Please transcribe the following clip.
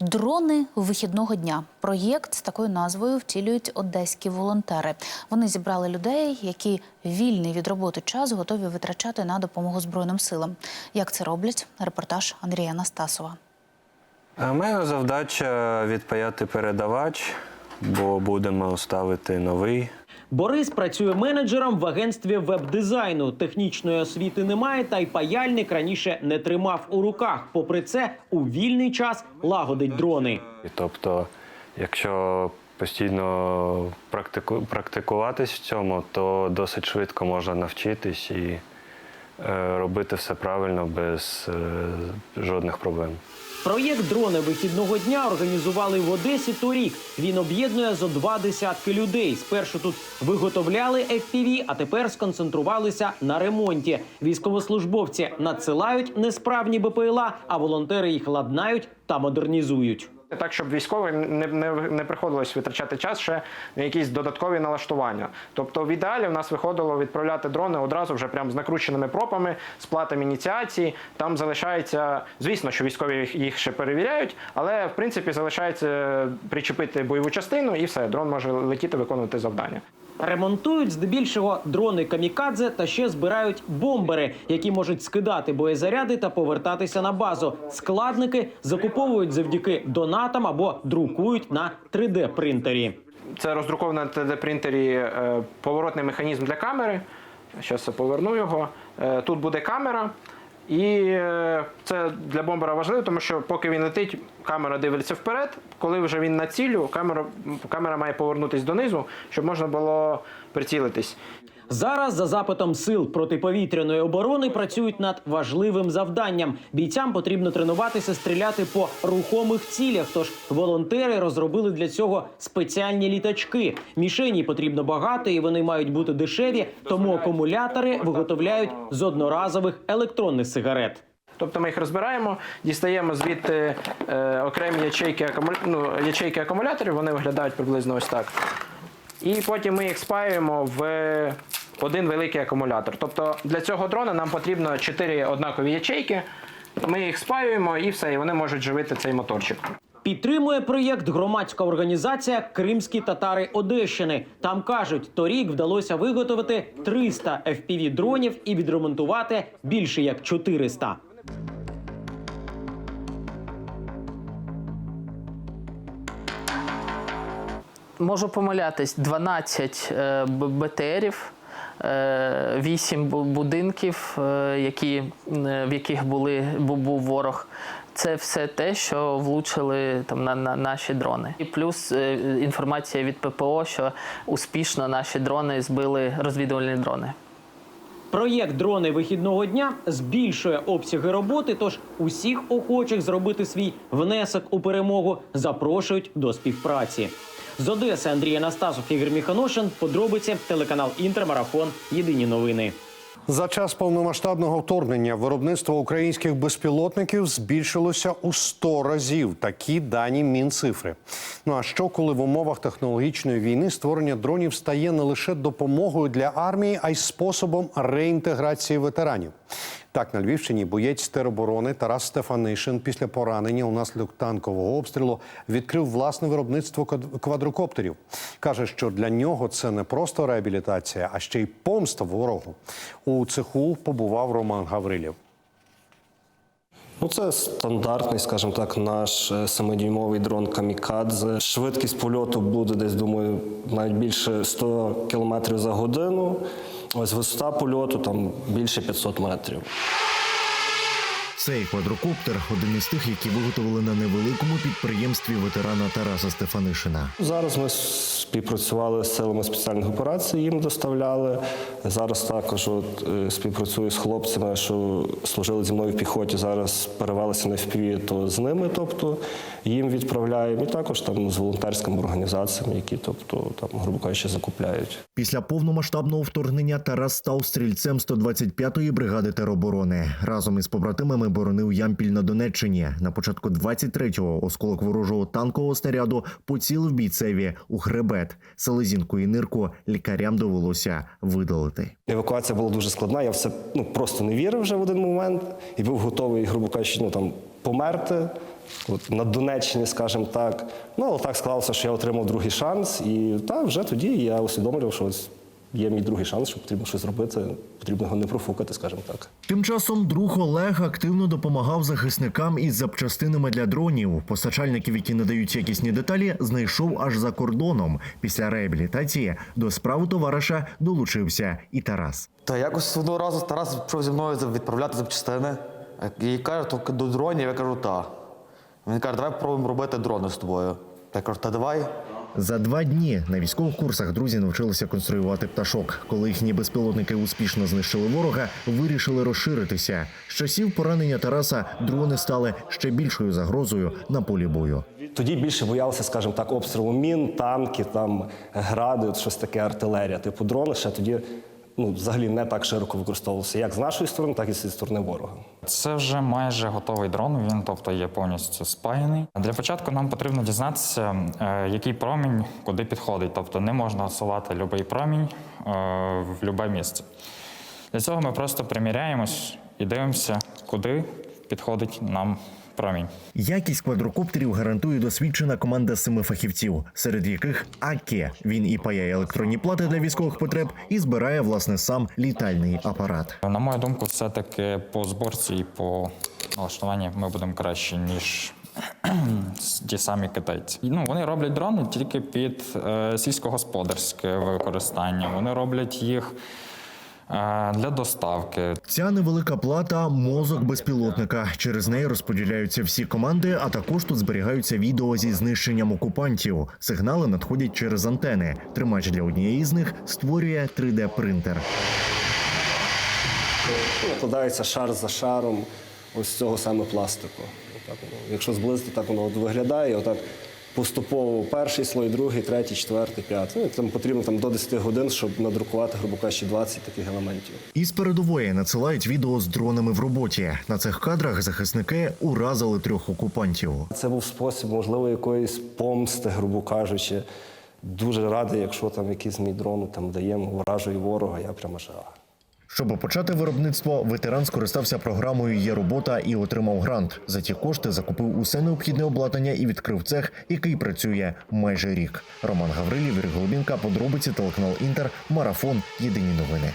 Дрони вихідного дня. Проєкт з такою назвою втілюють одеські волонтери. Вони зібрали людей, які вільний від роботи час готові витрачати на допомогу Збройним силам. Як це роблять? Репортаж Андрія Настасова. Моя завдача відпаяти передавач, бо будемо ставити новий. Борис працює менеджером в агентстві веб-дизайну. Технічної освіти немає, та й паяльник раніше не тримав у руках. Попри це, у вільний час лагодить дрони. Тобто, якщо постійно практику, практикуватись в цьому, то досить швидко можна навчитись і е, робити все правильно без е, жодних проблем. Проєкт дрони вихідного дня організували в Одесі торік. Він об'єднує зо два десятки людей. Спершу тут виготовляли FPV, а тепер сконцентрувалися на ремонті. Військовослужбовці надсилають несправні БПЛА, а волонтери їх ладнають та модернізують. Так, щоб військовим не, не, не приходилось витрачати час ще на якісь додаткові налаштування. Тобто, в ідеалі в нас виходило відправляти дрони одразу вже прямо з накрученими пропами, з платами ініціації. Там залишається, звісно, що військові їх ще перевіряють, але в принципі залишається причепити бойову частину і все, дрон може летіти, виконувати завдання. Ремонтують здебільшого дрони камікадзе та ще збирають бомбери, які можуть скидати боєзаряди та повертатися на базу. Складники закуповують завдяки донатам або друкують на 3D принтері. Це роздруковано на 3D-принтері е, поворотний механізм для камери. Зараз я поверну його. Е, Тут буде камера. І е, це для бомбера важливо, тому що поки він летить, камера дивиться вперед. Коли вже він на цілю, камера, камера має повернутися донизу, щоб можна було прицілитись. Зараз за запитом сил протиповітряної оборони працюють над важливим завданням. Бійцям потрібно тренуватися стріляти по рухомих цілях. Тож волонтери розробили для цього спеціальні літачки. Мішені потрібно багато, і вони мають бути дешеві. Тому акумулятори виготовляють з одноразових електронних сигарет. Тобто ми їх розбираємо, дістаємо звідти е, окремі ячейки, акуму... ну, ячейки акумуляторів, вони виглядають приблизно ось так. І потім ми їх спаюємо в один великий акумулятор. Тобто для цього дрона нам потрібно 4 однакові ячейки. Ми їх спаюємо і все, і вони можуть живити цей моторчик. Підтримує проєкт громадська організація Кримські татари Одещини. Там кажуть, торік вдалося виготовити 300 fpv дронів і відремонтувати більше як 400. Можу помилятись, 12 е, БТРів, е, 8 бу- будинків, е, які, е, в яких були, був ворог. Це все те, що влучили там на, на наші дрони. І плюс е, інформація від ППО, що успішно наші дрони збили розвідувальні дрони. Проєкт дрони вихідного дня збільшує обсяги роботи. Тож усіх охочих зробити свій внесок у перемогу запрошують до співпраці. З Одеси Андрій Анастасов, Ігор Міханошин. Подробиці телеканал Інтермарафон. Єдині новини. За час повномасштабного вторгнення виробництво українських безпілотників збільшилося у 100 разів. Такі дані мінцифри. Ну а що, коли в умовах технологічної війни створення дронів стає не лише допомогою для армії, а й способом реінтеграції ветеранів? Так, на Львівщині боєць тероборони Тарас Стефанишин після поранення унаслідок танкового обстрілу відкрив власне виробництво квадрокоптерів. Каже, що для нього це не просто реабілітація, а ще й помста ворогу. У цеху побував Роман Гаврилів. Ну, це стандартний, скажімо так, наш е, семидюймовий дрон Камікадзе. Швидкість польоту буде десь, думаю, навіть більше 100 км за годину. Ось висота польоту там більше 500 метрів. Цей квадрокоптер один із тих, які виготовили на невеликому підприємстві ветерана Тараса Стефанишина. Зараз ми співпрацювали з силами спеціальних операцій, їм доставляли. Зараз також от, е, співпрацюю з хлопцями, що служили зі мною в піхоті. Зараз перевелися на FPV, то з ними, тобто їм відправляємо. І також там з волонтерськими організаціями, які, тобто, там, грубо кажучи, закупляють. Після повномасштабного вторгнення Тарас став стрільцем 125-ї бригади тероборони. Разом із побратимами боронив Ямпіль на Донеччині. На початку 23-го осколок ворожого танкового снаряду поцілив бійцеві у хребет. Селезінку і нирку лікарям довелося видалити. Евакуація була дуже складна. Я в це ну, просто не вірив вже в один момент і був готовий, грубо кажучи, ну, там, померти. от, на Донеччині, скажімо так. Ну, але так склалося, що я отримав другий шанс, і та, вже тоді я усвідомлював, що ось є мій другий шанс, що потрібно щось зробити, потрібно його не профукати, скажімо так. Тим часом друг Олег активно допомагав захисникам із запчастинами для дронів. Постачальників, які надають якісні деталі, знайшов аж за кордоном. Після реабілітації до справи товариша долучився і Тарас. Та якось одного разу Тарас пішов зі мною відправляти запчастини. І каже, то до дронів, я кажу, та. Він каже, давай пробуємо робити дрони з тобою. Я кажу, та давай. За два дні на військових курсах друзі навчилися конструювати пташок. Коли їхні безпілотники успішно знищили ворога, вирішили розширитися. З часів поранення Тараса дрони стали ще більшою загрозою на полі бою. Тоді більше боялися, скажімо так, обстрілу мін, танки, там гради, щось таке артилерія. Типу дрони ще тоді ну, взагалі не так широко використовувалися, як з нашої сторони, так і зі сторони ворога. Це вже майже готовий дрон. Він, тобто, є повністю спаяний. Для початку нам потрібно дізнатися, е, який промінь куди підходить. Тобто не можна насувати будь-який промінь е, в будь-яке місце. Для цього ми просто приміряємось і дивимося, куди підходить нам промінь. Якість квадрокоптерів гарантує досвідчена команда семи фахівців, серед яких АКЕ. Він і паяє електронні плати для військових потреб і збирає власне сам літальний апарат. На мою думку, все-таки по зборці і по налаштуванні ми будемо краще, ніж ті самі китайці. Ну, вони роблять дрони тільки під е, сільськогосподарське використання. Вони роблять їх для доставки. Ця невелика плата мозок безпілотника. Через неї розподіляються всі команди, а також тут зберігаються відео зі знищенням окупантів. Сигнали надходять через антени. Тримач для однієї з них створює 3D принтер. Накладається шар за шаром ось цього саме пластику. Якщо зблизити, так воно виглядає. Отак поступово перший слой, другий, третій, четвертий, п'ятий. Ну, там потрібно там, до 10 годин, щоб надрукувати, грубо кажучи, 20 таких елементів. Із передової надсилають відео з дронами в роботі. На цих кадрах захисники уразили трьох окупантів. Це був спосіб, можливо, якоїсь помсти, грубо кажучи. Дуже радий, якщо там якийсь мій дрон там даємо, вражую ворога, я прямо аж. Щоб почати виробництво, ветеран скористався програмою Є робота і отримав грант. За ті кошти закупив усе необхідне обладнання і відкрив цех, який працює майже рік. Роман Гаврилів, Голубінка, подробиці телеканал Інтер, марафон. Єдині новини.